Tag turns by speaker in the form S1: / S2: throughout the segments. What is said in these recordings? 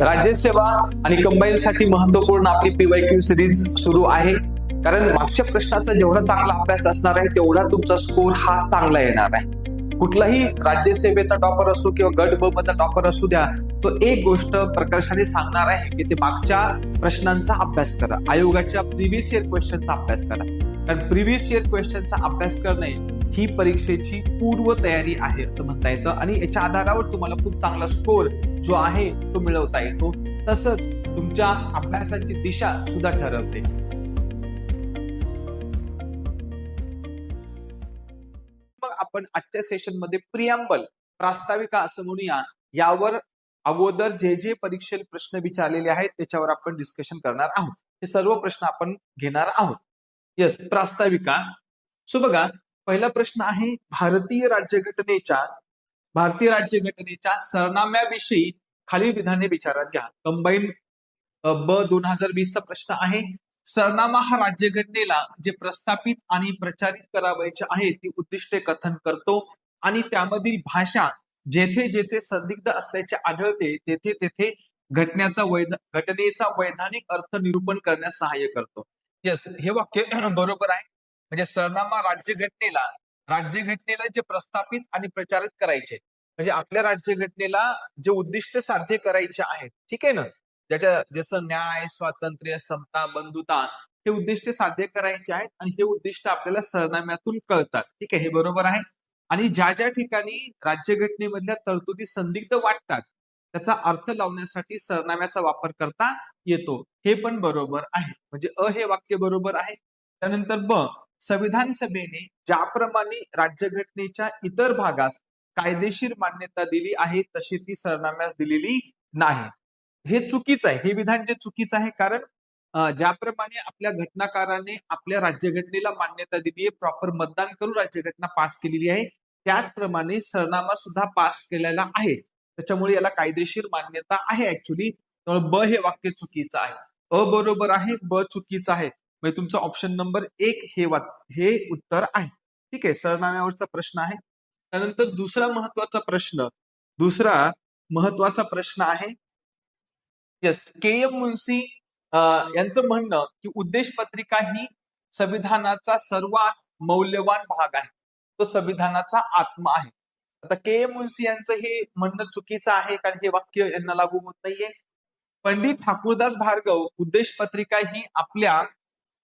S1: राज्यसेवा आणि कंबाईन साठी महत्त्वपूर्ण आपली पीवायक्यू सिरीज सुरू आहे. कारण मागच्या प्रश्नाचा जेवढा चांगला अभ्यास असणार आहे तेवढा तुमचा स्कोर हा चांगला येणार आहे. कुठलाही राज्यसेवेचा टॉपर असो किंवा गट ब मधला टॉपर असू द्या तो एक गोष्ट प्रकर्षाने सांगणार आहे की ते मागच्या प्रश्नांचा अभ्यास करा. आयोगाच्या प्रिव्हियस इयर क्वेश्चनचा अभ्यास करा. कारण प्रिव्हियस इयर क्वेश्चनचा अभ्यास करणे ही परीक्षेची पूर्व तयारी आहे असं म्हणता येतं. आणि याच्या आधारावर तुम्हाला खूप चांगला स्कोर जो आहे तो मिळवता येतो. तसंच तुमच्या अभ्यासाची दिशा सुद्धा ठरवते. मग आपण आजच्या सेशनमध्ये प्रियांबल प्रास्ताविका असं म्हणूया. यावर अगोदर जे जे परीक्षेत प्रश्न विचारलेले आहेत त्याच्यावर आपण डिस्कशन करणार आहोत. हे सर्व प्रश्न आपण घेणार आहोत. येस प्रास्ताविका. सो बघा पहिला प्रश्न आहे भारतीय राज्यघटनेच्या भारतीय राज्यघटनेच्या सरनाम्याविषयी खालील विधाने विचारात घ्या. कंबाईन ब दोन हजार वीसचा प्रश्न आहे. सरनामा हा राज्यघटनेला जे प्रस्थापित आणि प्रचारित करावायचे आहे ती उद्दिष्टे कथन करतो आणि त्यामधील भाषा जेथे जेथे संदिग्ध असल्याचे आढळते तेथे तेथे घटनेचा वैध घटनेचा वैधानिक अर्थ निरूपण करण्यास सहाय्य करतो. येस हे वाक्य बरोबर आहे. म्हणजे सरनामा राज्यघटनेला राज्यघटनेला जे प्रस्थापित आणि प्रचारित करायचे म्हणजे आपल्या राज्यघटनेला जे उद्दिष्ट साध्य करायचे आहेत ठीक आहे ना? ज्याच्या जसं न्याय स्वातंत्र्य समता बंधुता हे उद्दिष्ट साध्य करायचे आहेत आणि हे उद्दिष्ट आपल्याला सरनाम्यातून कळतात ठीक आहे? हे बरोबर आहे? आणि ज्या ज्या ठिकाणी राज्यघटनेमधल्या तरतुदी संदिग्ध वाटतात त्याचा अर्थ लावण्यासाठी सरनाम्याचा वापर करता येतो हे पण बरोबर आहे. म्हणजे अ हे वाक्य बरोबर आहे. त्यानंतर ब संविधान सभेने ज्याप्रमाणे राज्यघटनेच्या इतर भागास कायदेशीर मान्यता दिली आहे तशी ती सरनाम्यास दिलेली नाही. हे चुकीचं आहे. हे विधान जे चुकीचं आहे कारण ज्याप्रमाणे आपल्या घटनाकाराने आपल्या राज्यघटनेला मान्यता दिली आहे प्रॉपर मतदान करून राज्यघटना पास केलेली आहे त्याचप्रमाणे सरनामा सुद्धा पास केलेला आहे. त्याच्यामुळे याला कायदेशीर मान्यता आहे ऍक्च्युली त्यामुळे ब हे वाक्य चुकीचं आहे. अ बरोबर आहे ब चुकीचं आहे. म्हणजे तुमचा ऑप्शन नंबर एक हे हे उत्तर आहे. ठीक आहे? सरनाम्यावरचा प्रश्न आहे. त्यानंतर दुसरा महत्त्वाचा प्रश्न. दुसरा महत्त्वाचा प्रश्न आहे. यस के. एम. मुन्सी यांचं म्हणणं की उद्देश पत्रिका ही संविधानाचा सर्वात मौल्यवान भाग आहे. तो संविधानाचा आत्मा आहे. आता के. एम. मुन्सी यांचं हे म्हणणं चुकीचं आहे कारण हे वाक्य यांना लागू होत नाहीये. पंडित ठाकूरदास भार्गव उद्देश पत्रिका ही आपल्या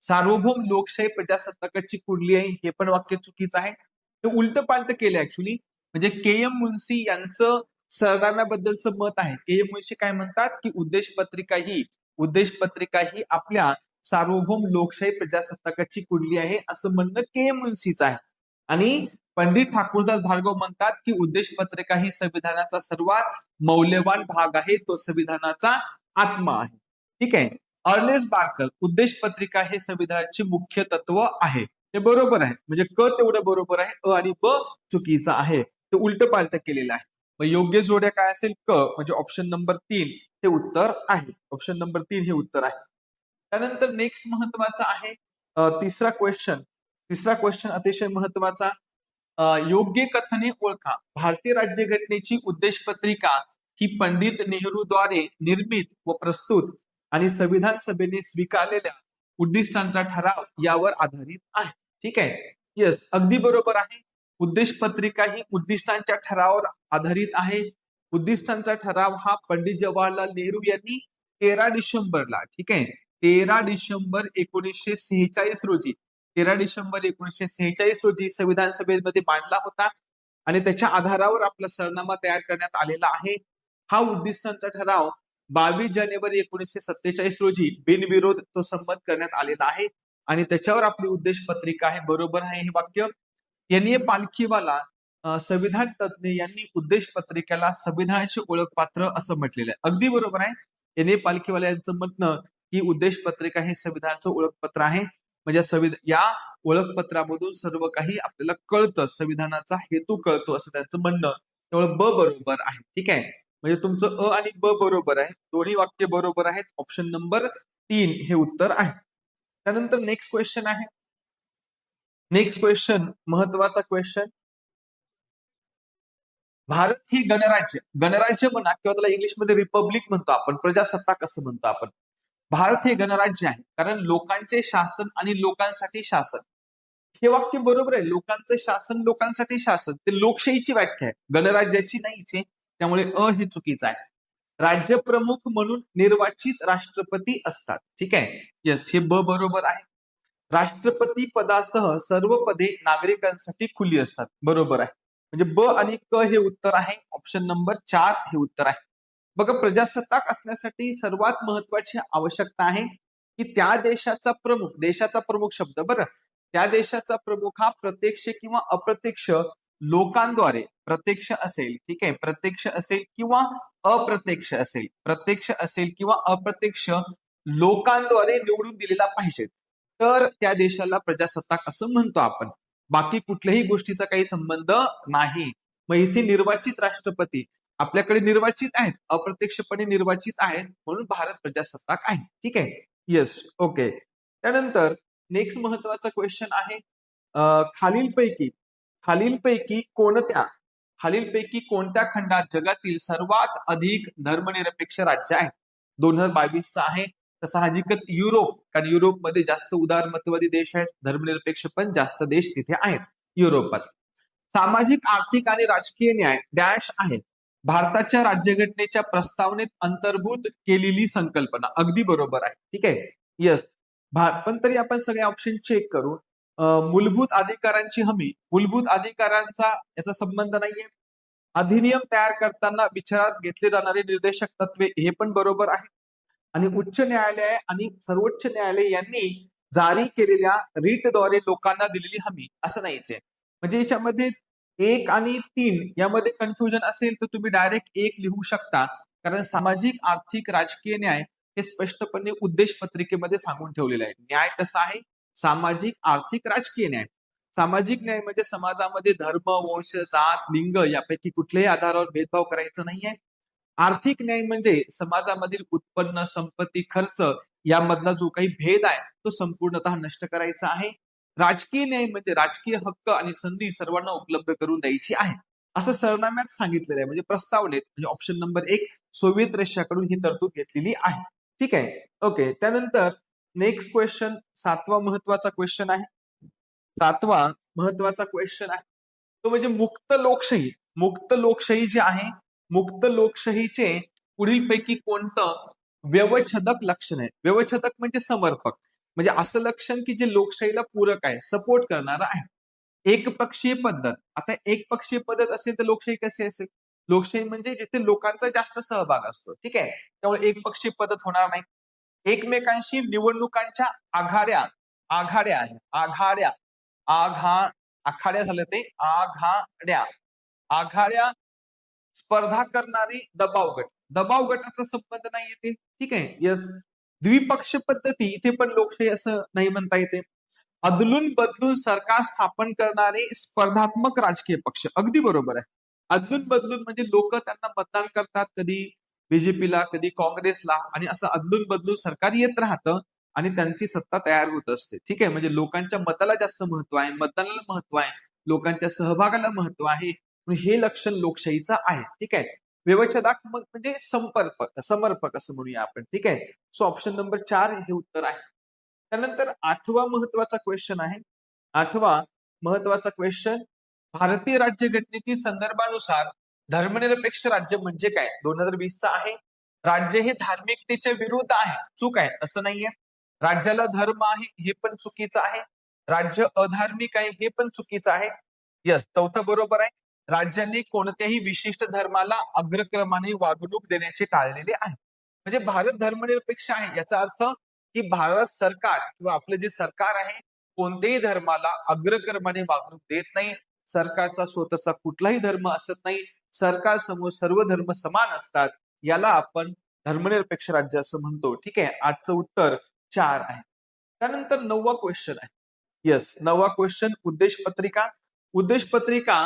S1: सार्वभौम लोकशाही प्रजासत्ताकाची कुंडली आहे हे पण वाक्य चुकीचं आहे. ते उलट पालट केलं ऍक्च्युली म्हणजे के एम मुन्सी यांचं सरनाम्याबद्दलचं मत आहे. के एम मुन्शी काय म्हणतात? की उद्देश पत्रिका ही उद्देश पत्रिका ही आपल्या सार्वभौम लोकशाही प्रजासत्ताकाची कुंडली आहे असं म्हणणं के एम मुन्सीचं आहे. आणि पंडित ठाकूरदास भार्गव म्हणतात की उद्देश पत्रिका ही संविधानाचा सर्वात मौल्यवान भाग आहे तो संविधानाचा आत्मा आहे. ठीक आहे? अर्नेस बार्कर उद्देश पत्रिका हे संविधानाचे मुख्य तत्व आहे. हे बरोबर आहे. म्हणजे क तेवढं बरोबर आहे. अ आणि ब चुकीचं आहे. ते उलट पालट केलेलं आहे. मग योग्य जोड्या काय असेल? क म्हणजे ऑप्शन नंबर तीन हे उत्तर आहे. ऑप्शन नंबर तीन हे उत्तर आहे. त्यानंतर नेक्स्ट महत्वाचं आहे तिसरा क्वेश्चन तिसरा क्वेश्चन अतिशय महत्त्वाचा. योग्य कथने ओळखा. भारतीय राज्यघटनेची उद्देश पत्रिका ही पंडित नेहरूद्वारे निर्मित व प्रस्तुत. आणि संविधान सभेने स्वीकारलेल्या उद्दिष्टांचा ठराव यावर आधारित आहे. ठीक आहे? येस अगदी बरोबर आहे. उद्देश पत्रिका ही उद्दिष्टांच्या ठरावावर आधारित आहे. उद्दिष्टांचा ठराव हा पंडित जवाहरलाल नेहरू यांनी तेरा डिसेंबरला ठीक आहे? तेरा डिसेंबर एकोणीसशे सेहेचाळीस रोजी तेरा डिसेंबर एकोणीसशे सेहेचाळीस रोजी संविधान सभेमध्ये मांडला होता आणि त्याच्या आधारावर आपला सरनामा तयार करण्यात आलेला आहे. हा उद्दिष्टांचा ठराव बावीस जानेवारी एकोणीसशे सत्तेचाळीस रोजी बिनविरोध तो संमत करण्यात आलेला आहे. आणि त्याच्यावर आपली उद्देश पत्रिका आहे. बरोबर आहे हे वाक्य? यांनी पालखीवाला संविधान तज्ज्ञ यांनी उद्देश पत्रिकेला संविधानाचे ओळखपात्र असं म्हटलेलं आहे. अगदी बरोबर आहे. यांनी पालखीवाला यांचं म्हणणं की उद्देश पत्रिका हे संविधानाचं ओळखपत्र आहे. म्हणजे संविधान या ओळखपत्रामधून सर्व काही आपल्याला कळतं. संविधानाचा हेतू कळतो असं त्यांचं म्हणणं. त्यामुळे ब बरोबर आहे. ठीक आहे? म्हणजे तुमचं अ आणि ब बरोबर आहे. दोन्ही वाक्य बरोबर आहेत. ऑप्शन नंबर तीन हे उत्तर आहे. त्यानंतर नेक्स्ट क्वेश्चन आहे. नेक्स्ट क्वेश्चन महत्त्वाचा क्वेश्चन भारत ही गणराज्य. गणराज्य म्हणा किंवा त्याला इंग्लिशमध्ये रिपब्लिक म्हणतो आपण प्रजासत्ताक असं म्हणतो आपण? भारत हे गणराज्य आहे. कारण लोकांचे शासन आणि लोकांसाठी शासन. हे वाक्य बरोबर आहे. लोकांचं शासन लोकांसाठी शासन. ते लोकशाहीची व्याख्या आहे. गणराज्याची नाहीच आहे. त्यामुळे अ हे चुकीचं आहे. राज्यप्रमुख म्हणून निर्वाचित राष्ट्रपती असतात. ठीक आहे? यस हे ब बरोबर आहे. राष्ट्रपती पदासह सर्व पदे नागरिकांसाठी खुली असतात. बरोबर आहे. म्हणजे ब आणि क हे उत्तर आहे. ऑप्शन नंबर चार हे उत्तर आहे. बघा प्रजासत्ताक असण्यासाठी सर्वात महत्वाची आवश्यकता आहे की त्या देशाचा प्रमुख देशाचा प्रमुख शब्द बरं. त्या देशाचा प्रमुख हा प्रत्यक्ष किंवा अप्रत्यक्ष लोकांद्वारे प्रत्यक्ष असेल ठीक आहे? प्रत्यक्ष असेल किंवा अप्रत्यक्ष असेल प्रत्यक्ष असेल किंवा अप्रत्यक्ष लोकांद्वारे निवडून दिलेला पाहिजे. तर त्या देशाला प्रजासत्ताक असं म्हणतो आपण. बाकी कुठल्याही गोष्टीचा काही संबंध नाही. मग इथे निर्वाचित राष्ट्रपती आपल्याकडे निर्वाचित आहेत अप्रत्यक्षपणे निर्वाचित आहेत म्हणून भारत प्रजासत्ताक आहे. ठीक आहे? येस ओके त्यानंतर नेक्स्ट महत्त्वाचा क्वेश्चन आहे खालीलपैकी खालीलपैकी कोणत्या खालीलपैकी कोणत्या खंडात जगातील सर्वात अधिक धर्मनिरपेक्ष राज्य आहे? दोन हजार बावीसचा आहे. तर साहजिकच युरोप कारण युरोपमध्ये जास्त उदारमतवादी देश आहेत धर्मनिरपेक्ष पण जास्त देश तिथे आहेत युरोपात. सामाजिक आर्थिक आणि राजकीय न्याय डॅश आहे. भारताच्या राज्यघटनेच्या प्रस्तावनेत अंतर्भूत केलेली संकल्पना अगदी बरोबर आहे. ठीक आहे? येस पण तरी आपण सगळे ऑप्शन चेक करू मूलभूत अधिकारांची हमी. मूलभूत अधिकारांचा याचा संबंध नाहीये. अधिनियम तयार करताना विचारात घेतले जाणारे निर्देशक तत्वे हे पण बरोबर आहे आणि उच्च न्यायालय आणि सर्वोच्च न्यायालय यांनी जारी केलेल्या रीटद्वारे लोकांना दिलेली हमी असं नाहीच आहे म्हणजे याच्यामध्ये एक आणि तीन यामध्ये कन्फ्युजन असेल तर तुम्ही डायरेक्ट एक लिहू शकता. कारण सामाजिक आर्थिक राजकीय न्याय हे स्पष्टपणे उद्देश पत्रिकेमध्ये सांगून ठेवलेलं आहे न्याय कसा आहे? सामाजिक आर्थिक राजकीय न्याय. सामाजिक न्याय म्हणजे समाजामध्ये धर्म वंश जात लिंग यापैकी कुठल्याही आधारावर भेदभाव करायचा नाहीये. आर्थिक न्याय म्हणजे समाजामधील उत्पन्न संपत्ती खर्च यामधला जो काही भेद आहे तो संपूर्णतः नष्ट करायचा आहे. राजकीय न्याय म्हणजे राजकीय हक्क आणि संधी सर्वांना उपलब्ध करून द्यायची आहे. असं सरनाम्यात सांगितलेलं आहे. म्हणजे प्रस्तावनेत म्हणजे ऑप्शन नंबर एक सोवियत रशियाकडून ही तरतूद घेतलेली आहे. ठीक आहे. ओके त्यानंतर नेक्स्ट क्वेश्चन सातवा महत्त्वाचा क्वेश्चन आहे. सातवा महत्त्वाचा क्वेश्चन आहे. तो म्हणजे मुक्त लोकशाही. मुक्त लोकशाही जी आहे मुक्त लोकशाहीचे पुढीलपैकी कोणतं व्यवच्छेदक लक्षण आहे? व्यवच्छेदक म्हणजे समर्पक. म्हणजे असं लक्षण की जे लोकशाहीला पूरक आहे सपोर्ट करणार आहे. एक पक्षीय पद्धत. आता एक पक्षीय पद्धत असेल तर लोकशाही कशी असेल? लोकशाही म्हणजे जिथे लोकांचा जास्त सहभाग असतो. ठीक आहे? त्यामुळे एकपक्षीय पद्धत होणार नाही. एकमेकांशी निवडणुकांच्या आघाड्या आघाड्या आहे आघाड्या. आघा आखाड्या झालं ते आघाड्या. आघाड्या स्पर्धा करणारी दबाव गट. दबाव गटाचा संबंध नाही येते. ठीक आहे. यस. द्विपक्ष पद्धती इथे पण लोकशाही असं नाही म्हणता येते. अदलून बदलून सरकार स्थापन करणारे स्पर्धात्मक राजकीय पक्ष. अगदी बरोबर आहे. अदलून बदलून म्हणजे लोक त्यांना मतदान करतात कधी? बीजेपीला कधी काँग्रेसला आणि असं अदलून बदलून सरकार येत राहतं आणि त्यांची सत्ता तयार होत असते. ठीक आहे? म्हणजे लोकांच्या मताला जास्त महत्त्व आहे मतदानाला महत्त्व आहे लोकांच्या सहभागाला महत्त्व आहे. हे लक्षण लोकशाहीचं आहे. ठीक आहे? व्यवच्छेदात्मक म्हणजे संपर्क समर्पक असं म्हणूया आपण. ठीक आहे? सो ऑप्शन नंबर चार हे उत्तर आहे. त्यानंतर आठवा महत्त्वाचा क्वेश्चन आहे. आठवा महत्त्वाचा क्वेश्चन भारतीय राज्यघटनेतील संदर्भानुसार धर्मनिरपेक्ष राज्य म्हणजे काय? दोन हजार वीसचा आहे. राज्य हे धार्मिकतेच्या विरुद्ध आहे. चूक आहे असं नाहीये. राज्याला धर्म आहे हे पण चुकीचं आहे. राज्य अधार्मिक आहे हे पण चुकीचं आहे. यस चौथं बरोबर आहे. राज्यांनी कोणत्याही विशिष्ट धर्माला अग्रक्रमाने वागणूक देण्याचे टाळलेले आहे. म्हणजे भारत धर्मनिरपेक्ष आहे याचा अर्थ की भारत सरकार किंवा आपलं जे सरकार आहे कोणत्याही धर्माला अग्रक्रमाने वागणूक देत नाही. सरकारचा स्वतःचा कुठलाही धर्म असत नाही. सरकार समोर सर्व धर्म समान असतात याला आपण धर्मनिरपेक्ष राज्य असं म्हणतो. ठीक आहे? आजचं उत्तर चार आहे. त्यानंतर नववा क्वेश्चन आहे. येस नववा क्वेश्चन उद्देश पत्रिका. उद्देश पत्रिका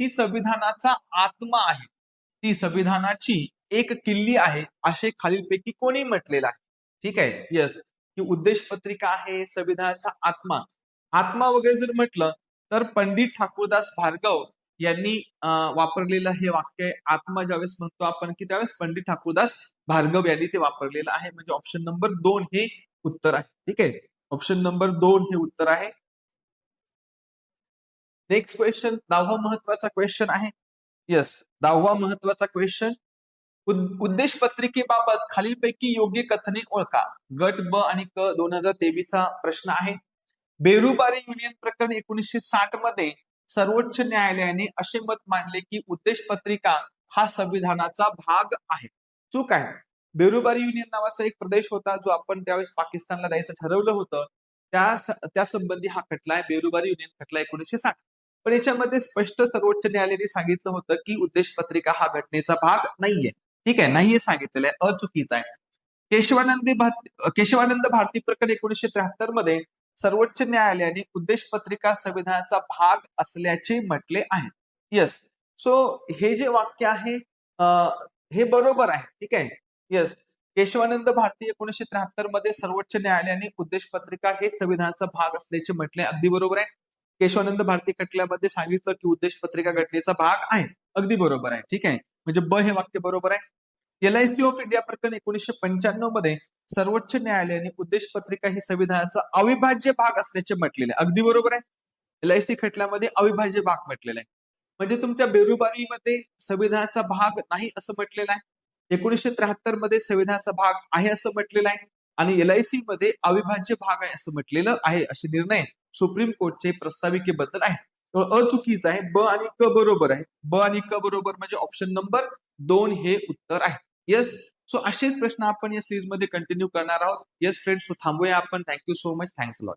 S1: ही संविधानाचा आत्मा आहे. ती संविधानाची एक किल्ली आहे असे खालीलपैकी कोणी म्हटलेलं आहे. ठीक आहे? येस ही उद्देश पत्रिका आहे संविधानाचा आत्मा. आत्मा वगैरे जर म्हटलं तर पंडित ठाकूरदास भार्गव यांनी वापरलेलं हे वाक्य आत्मा ज्यावेळेस म्हणतो आपण की त्यावेळेस पंडित ठाकूरदास भार्गव यांनी ते वापरलेलं आहे. म्हणजे ऑप्शन नंबर दोन हे उत्तर आहे. ठीक आहे? ऑप्शन नंबर दोन हे उत्तर आहे. नेक्स्ट क्वेश्चन दहावा महत्त्वाचा क्वेश्चन आहे. येस दहावा महत्त्वाचा क्वेश्चन उद्देश पत्रिकेबाबत खालीलपैकी योग्य कथने ओळखा. गट ब आणि क दोन हजार तेवीसचा प्रश्न आहे. बेरुबारी युनियन प्रकरण एकोणीसशे साठमध्ये सर्वोच्च न्यायालयाने असे मत मांडले की उद्देश पत्रिका हा संविधानाचा भाग आहे. चूक आहे. बेरुबारी युनियन नावाचा एक प्रदेश होता जो आपण त्यावेळेस पाकिस्तानला द्यायचं ठरवलं होतं. त्या त्या संबंधी हा खटला आहे. बेरुबारी युनियन खटला एकोणीसशे साठ. पण याच्यामध्ये स्पष्ट सर्वोच्च न्यायालयाने सांगितलं होतं की उद्देश पत्रिका हा घटनेचा भाग नाहीये. ठीक आहे. नाहीये सांगितलेलं आहे. अचुकीचा आहे. केशवानंद भारती केशवानंद भारती प्रकरण एकोणीसशे त्र्याहत्तरमध्ये सर्वोच्च न्यायालयाने उद्देश पत्रिका संविधानाचा भाग असल्याचे म्हटले आहे. येस सो हे जे वाक्य आहे हे बरोबर आहे. ठीक आहे? येस केशवानंद भारती एकोणीशे त्र्याहत्तरमध्ये सर्वोच्च न्यायालयाने उद्देश पत्रिका हे संविधानाचा भाग असल्याचे म्हटले. अगदी बरोबर आहे. केशवानंद भारती खटल्यामध्ये सांगितलं की उद्देश पत्रिका घटनेचा भाग आहे. अगदी बरोबर आहे. ठीक आहे? म्हणजे ब हे वाक्य बरोबर आहे. एलआयसी ऑफ इंडिया प्रकरण एकोणीसशे पंच्याण्णवमध्ये सर्वोच्च न्यायालयाने उद्देश पत्रिका ही संविधानाचा अविभाज्य भाग असल्याचे म्हटलेले आहे. अगदी बरोबर आहे? एलआयसी खटल्यामध्ये अविभाज्य भाग म्हटलेला आहे. म्हणजे तुमच्या बेरुबारीमध्ये संविधानाचा भाग नाही असं म्हटलेलं आहे. एकोणीसशे त्र्याहत्तरमध्ये संविधानाचा भाग आहे असं म्हटलेलं आहे. आणि एलआयसी मध्ये अविभाज्य भाग आहे असं म्हटलेलं आहे असे निर्णय सुप्रीम कोर्टचे प्रस्ताविकेबद्दल आहे. अ अचुकीचं आहे. ब आणि क बरोबर आहे. ब आणि क बरोबर म्हणजे ऑप्शन नंबर दोन हे उत्तर आहे. येस सो असेच प्रश्न आपण या सिरीजमध्ये कंटिन्यू करणार आहोत. येस फ्रेंड्स सो थांबूया आपण. Thank you so much thanks lot